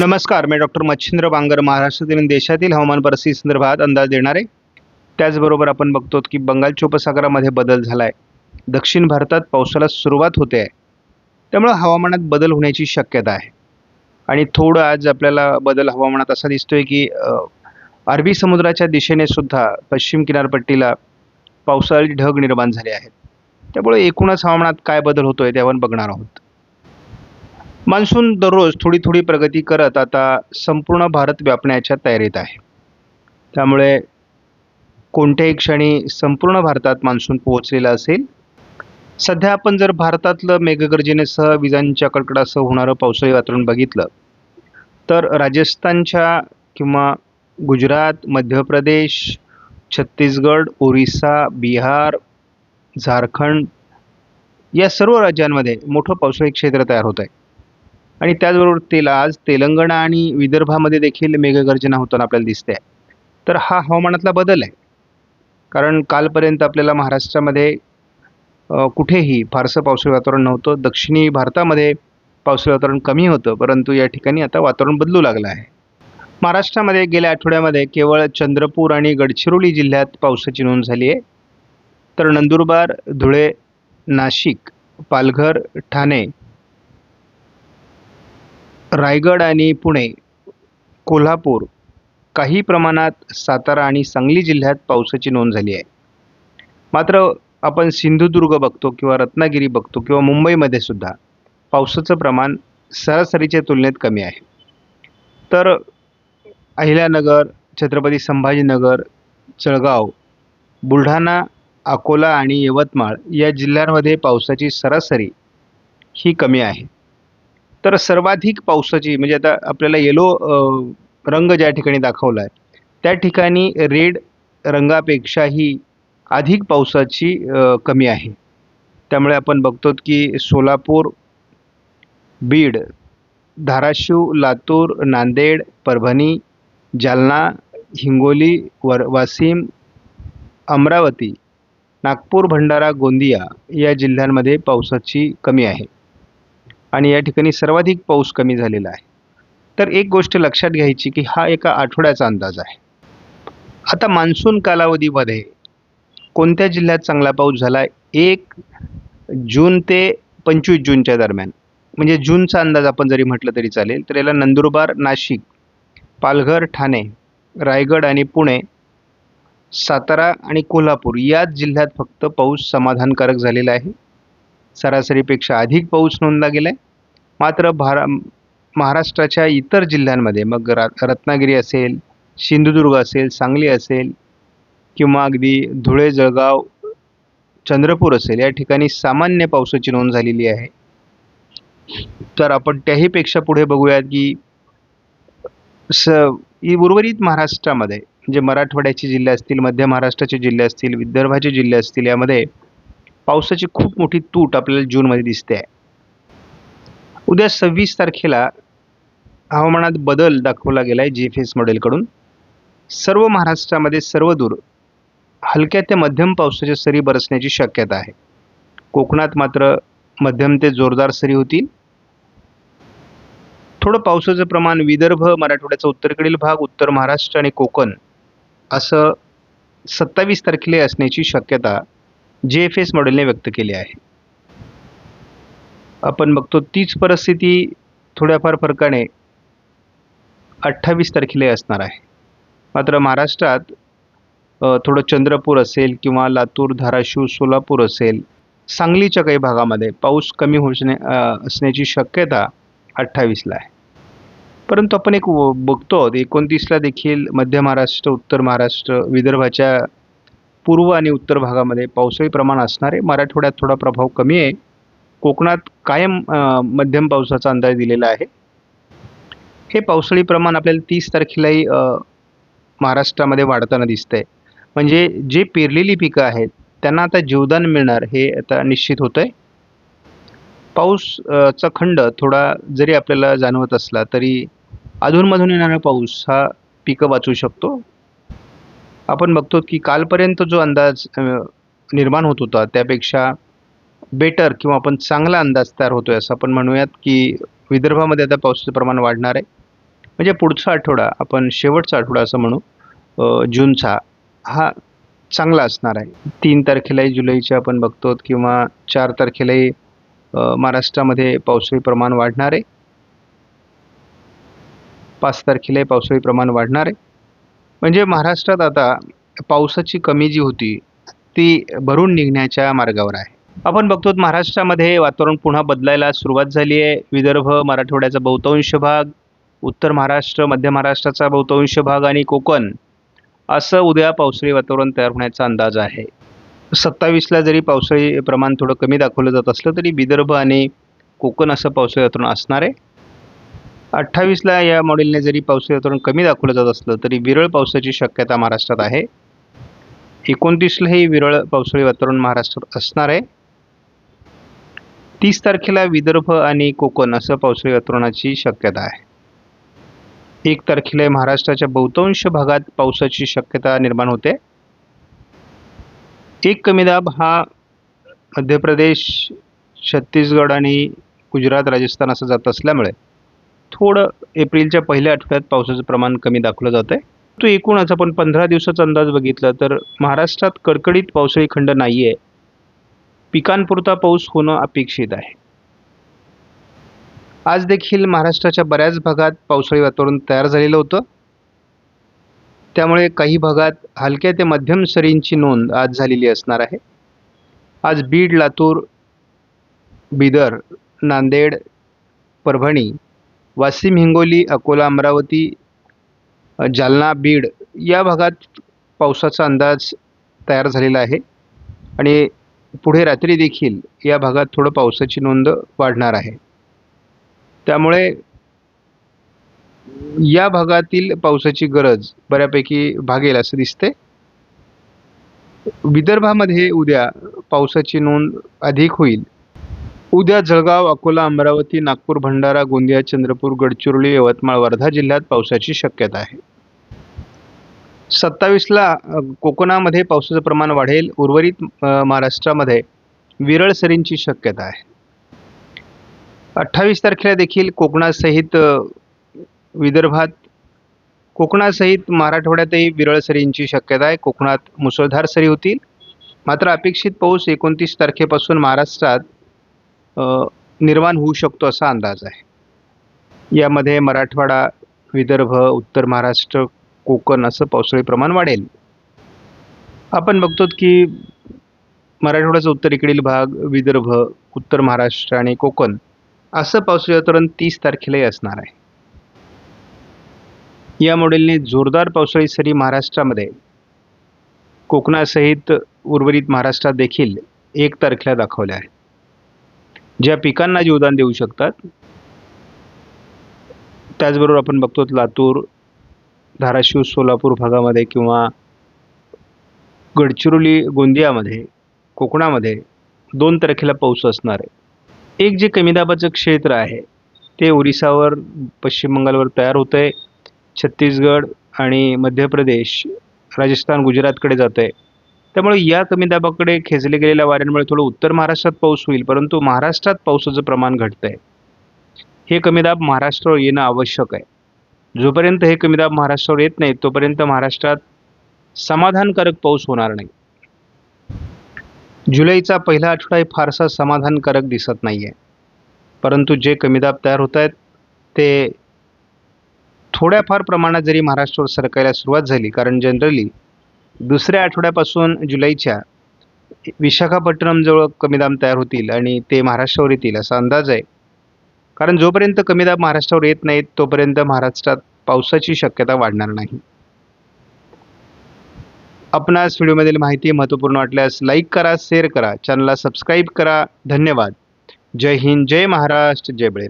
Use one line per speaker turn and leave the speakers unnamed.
नमस्कार मी डॉक्टर मच्छिंद्र बांगर महाराष्ट्रातील देशातील हवामान परिस्थिती संदर्भात अंदाज देणार. आहे त्याचबरोबर आपण बघतो की बंगालच्या उपसागरामध्ये बदल झाला आहे दक्षिण भारतात पावसाला सुरुवात होते. आहे त्यामुळं हवामानात बदल होण्याची शक्यता आहे. आणि थोडं आज आपल्याला बदल हवामानात असा दिसतोय की अरबी समुद्राच्या दिशेने सुद्धा पश्चिम किनारपट्टीला पावसाळी ढग निर्माण झाले आहेत. त्यामुळे एकूणच हवामानात काय बदल होतोय ते आपण बघणार आहोत. मान्सून दररोज थोडी थोडी प्रगती करत आता संपूर्ण भारत व्यापण्याच्या तयारीत आहे. त्यामुळे कोणत्याही क्षणी संपूर्ण भारतात मान्सून पोहोचलेला असेल. सध्या आपण जर भारतातलं मेघगर्जनेसह विजांच्या कडकडासह होणारं पावसाळी वातावरण बघितलं तर राजस्थानच्या किंवा गुजरात मध्य प्रदेश छत्तीसगड ओरिसा बिहार झारखंड या सर्व राज्यांमध्ये मोठं पावसाळी क्षेत्र तयार होत आहे. आणि त्याचबरोबर तेला आज तेलंगणा आणि विदर्भामध्ये देखील मेघगर्जना होताना आपल्याला दिसते आहे तर हा हवामानातला बदल आहे. कारण कालपर्यंत आपल्याला महाराष्ट्रामध्ये कुठेही फारसं पावसाळी वातावरण नव्हतं. दक्षिणी भारतामध्ये पावसाळी वातावरण कमी होतं. परंतु या ठिकाणी आता वातावरण बदलू लागलं आहे. महाराष्ट्रामध्ये गेल्या आठवड्यामध्ये केवळ चंद्रपूर आणि गडचिरोली जिल्ह्यात पावसाची नोंद झाली आहे. तर नंदुरबार धुळे नाशिक पालघर ठाणे रायगड आणि पुणे कोल्हापूर काही प्रमाणात सातारा आणि सांगली जिल्ह्यात पावसाची नोंद झाली आहे. मात्र आपण सिंधुदुर्ग बघतो किंवा रत्नागिरी बघतो किंवा मुंबईमध्ये सुद्धा पावसाचं प्रमाण सरासरीच्या तुलनेत कमी आहे. तर अहिल्यानगर छत्रपती संभाजीनगर जळगाव बुलढाणा अकोला आणि यवतमाळ या जिल्ह्यांमध्ये पावसाची सरासरी ही कमी आहे. तर सर्वाधिक पावसाची म्हणजे आता आपल्याला येलो रंग ज्या ठिकाणी दाखवला आहे त्या ठिकाणी रेड रंगापेक्षाही अधिक पावसाची कमी आहे. त्यामुळे आपण बघतो की सोलापूर बीड धाराशिव लातूर नांदेड परभणी जालना हिंगोली वर वाशिम अमरावती नागपूर भंडारा गोंदिया या जिल्ह्यांमध्ये पावसाची कमी आहे. आणि या ठिकाणी सर्वाधिक पाऊस कमी झालेला आहे. तर एक गोष्ट लक्षात घ्यायची की हा एका आठवड्याचा अंदाज आहे. आता मान्सून कालावधीमध्ये कोणत्या जिल्ह्यात चांगला पाऊस झाला? एक जून ते पंचवीस जूनच्या दरम्यान. म्हणजे जूनचा अंदाज आपण जरी म्हटलं तरी चालेल तर याला नंदुरबार नाशिक पालघर ठाणे रायगड आणि पुणे सातारा आणि कोल्हापूर याच जिल्ह्यात फक्त पाऊस समाधानकारक झालेला आहे. सरासरीपेक्षा अधिक पाऊस नोंदला गेला आहे मात्र भारा महाराष्ट्राच्या इतर जिल्ह्यांमध्ये मग रा रत्नागिरी असेल सिंधुदुर्ग असेल सांगली असेल किंवा अगदी धुळे जळगाव चंद्रपूर असेल या ठिकाणी सामान्य पावसाची नोंद झालेली आहे. तर आपण त्याहीपेक्षा पुढे बघूयात की स ही उर्वरित महाराष्ट्रामध्ये म्हणजे मराठवाड्याचे जिल्हे असतील मध्य महाराष्ट्राचे जिल्हे असतील विदर्भाचे जिल्हे असतील यामध्ये पावसाची खूप मोठी तूट आपल्याला जूनमध्ये दिसते आहे. उद्या सव्वीस तारखेला हवामानात बदल दाखवला गेला आहे जी एफ एस मॉडेलकडून. सर्व महाराष्ट्रामध्ये सर्वदूर हलक्या ते मध्यम पावसाच्या सरी बरसण्याची शक्यता आहे. कोकणात मात्र मध्यम ते जोरदार सरी होतील. थोडं पावसाचं प्रमाण विदर्भ मराठवाड्याचा उत्तरेकडील भाग उत्तर महाराष्ट्र आणि कोकण असं सत्तावीस तारखेला असण्याची शक्यता जे एफ एस मॉडेलने व्यक्त केली आहे. आपण बघतो तीच परिस्थिती थोड्याफार फरकाने अठ्ठावीस तारखेला असणार आहे. मात्र महाराष्ट्रात थोडं चंद्रपूर असेल किंवा लातूर धाराशिव सोलापूर असेल सांगलीच्या काही भागामध्ये पाऊस कमी होणे असण्याची शक्यता अठ्ठावीसला आहे. परंतु आपण एक बघतो आहोत एकोणतीसला देखील मध्य महाराष्ट्र उत्तर महाराष्ट्र विदर्भाच्या पूर्व आणि उत्तर भागामध्ये पावसाळी प्रमाण असणार आहे मराठवाड्यात थोडा प्रभाव कमी आहे. कोकणात कायम मध्यम पावसाचा अंदाज दिलेला आहे. हे पावसाळी प्रमाण आपल्याला तीस तारखेलाही महाराष्ट्रामध्ये वाढताना दिसतंय. म्हणजे जे पेरलेली पिकं आहेत त्यांना आता जीवदान मिळणार हे आता निश्चित होतं आहे पाऊसचा खंड थोडा जरी आपल्याला जाणवत असला तरी अधूनमधून येणारा पाऊस हा पिकं वाचू शकतो. आपण बघतो की कालपर्यंत जो अंदाज निर्माण होत होता त्यापेक्षा बेटर किंवा आपण चांगला अंदाज तयार होतोय असं आपण म्हणूयात की विदर्भामध्ये आता पावसाचं प्रमाण वाढणार आहे. म्हणजे पुढचा आठवडा आपण शेवटचा आठवडा असं म्हणू जूनचा हा चांगला असणार आहे. तीन तारखेलाही जुलैचे आपण बघतो किंवा चार तारखेलाही महाराष्ट्रामध्ये पावसाळी प्रमाण वाढणार आहे. पाच तारखेलाही पावसाळी प्रमाण वाढणार आहे. म्हणजे महाराष्ट्रात आता पावसाची कमी जी होती ती भरून निघण्याच्या मार्गावर आहे. आपण बघतो महाराष्ट्रामध्ये वातावरण पुन्हा बदलायला सुरुवात झाली आहे. विदर्भ मराठवाड्याचा बहुतांश भाग उत्तर महाराष्ट्र मध्य महाराष्ट्राचा बहुतांश भाग आणि कोकण असं उद्या पावसाळी वातावरण तयार होण्याचा अंदाज आहे. सत्तावीसला जरी पावसाळी प्रमाण थोडं कमी दाखवलं जात असलं तरी विदर्भ आणि कोकण असं पावसाळी वातावरण असणार आहे. अठ्ठावीसला या मॉडेलने जरी पावसाळी वातावरण कमी दाखवलं जात असलं तरी विरळ पावसाची शक्यता महाराष्ट्रात आहे. एकोणतीसलाही विरळ पावसाळी वातावरण महाराष्ट्रात असणार आहे. तीस तारखेला विदर्भ आणि कोकण असं पावसाळी वातावरणाची शक्यता आहे. एक तारखेला महाराष्ट्राच्या बहुतांश भागात पावसाची शक्यता निर्माण होते. एक कमी दाब हा मध्य प्रदेश छत्तीसगड आणि गुजरात राजस्थान असं जात असल्यामुळे थोडं एप्रिलच्या पहिल्या आठवड्यात पावसाचं प्रमाण कमी दाखवलं जातं आहे तो एकूणच आपण पंधरा दिवसाचा अंदाज बघितला तर महाराष्ट्रात कडकडीत पावसाळी खंड नाही आहे पिकांपुरता पाऊस होणं अपेक्षित आहे. आज देखील महाराष्ट्राच्या बऱ्याच भागात पावसाळी वातावरण तयार झालेलं होतं. त्यामुळे काही भागात हलक्या ते मध्यम सरींची नोंद आज झालेली असणार आहे. आज बीड लातूर बिदर नांदेड परभणी वाशिम हिंगोली अकोला अमरावती जालना बीड या भागात पावसाचा अंदाज तयार झालेला आहे. आणि पुढे रात्री देखील या भागात थोडं पावसाची नोंद वाढणार आहे. त्यामुळे या भागातील पावसाची गरज बऱ्यापैकी भागेल असं दिसते. विदर्भामध्ये उद्या पावसाची नोंद अधिक होईल. उद्या जळगाव अकोला अमरावती नागपूर भंडारा गोंदिया चंद्रपूर गडचिरोली यवतमाळ वर्धा जिल्ह्यात पावसाची शक्यता आहे. सत्तावीसला कोकणामध्ये पावसाचं प्रमाण वाढेल. उर्वरित महाराष्ट्रामध्ये विरळ सरींची शक्यता आहे. अठ्ठावीस तारखेला देखील कोकणासहित विदर्भात कोकणासहित मराठवाड्यातही विरळ सरींची शक्यता आहे. कोकणात मुसळधार सरी होतील. मात्र अपेक्षित पाऊस एकोणतीस तारखेपासून महाराष्ट्रात निर्माण होऊ शकतो असा अंदाज आहे. यामध्ये मराठवाडा विदर्भ उत्तर महाराष्ट्र कोकण असं पावसाळी प्रमाण वाढेल. आपण बघतो की मराठवाड्याचा उत्तरेकडील भाग विदर्भ उत्तर महाराष्ट्र आणि कोकण असं पावसाळी वातावरण तीस तारखेलाही असणार आहे. या मॉडेलने जोरदार पावसाळी सरी महाराष्ट्रामध्ये. कोकणासहित उर्वरित महाराष्ट्रात देखील एक तारखेला दाखवल्या आहे ज्या पिकांना जीवदान देऊ शकतात त्याचबरोबर आपण बघतो लातूर धाराशिव सोलापूर भागामध्ये किंवा गडचिरोली गोंदियामध्ये कोकणामध्ये दोन तारखेला पाऊस असणार आहे. एक जे कमी दाबाचं क्षेत्र आहे ते ओरिसावर पश्चिम बंगालवर तयार होतं आहे छत्तीसगड आणि मध्य प्रदेश राजस्थान गुजरातकडे जातं आहे त्यामुळे या कमी दाबाकडे खेचले गेलेल्या वाऱ्यांमुळे थोडं उत्तर महाराष्ट्रात पाऊस होईल परंतु महाराष्ट्रात पावसाचं प्रमाण घटतं आहे हे कमी दाब महाराष्ट्रावर येणं आवश्यक आहे. जोपर्यंत हे कमी दाब महाराष्ट्रावर येत नाही तोपर्यंत महाराष्ट्रात समाधानकारक पाऊस होणार नाही. जुलैचा पहिला आठवडा हे फारसा समाधानकारक दिसत नाही आहे परंतु जे कमी दाब तयार होत आहेत ते थोड्याफार प्रमाणात जरी महाराष्ट्रावर सरकायला सुरुवात झाली कारण जनरली दुसऱ्या आठवड्यापासून जुलैच्या विशाखापट्टणमजवळ कमी दाब तयार होतील आणि ते महाराष्ट्रावर येतील असा अंदाज आहे. कारण जोपर्यंत कमी दाब महाराष्ट्रावर येत नाहीत तोपर्यंत महाराष्ट्रात पावसाची शक्यता वाढणार नाही. आपणास व्हिडिओमधील माहिती महत्त्वपूर्ण वाटल्यास लाईक करा शेअर करा चॅनलला सबस्क्राईब करा. धन्यवाद. जय हिंद जय महाराष्ट्र जय बळीराम.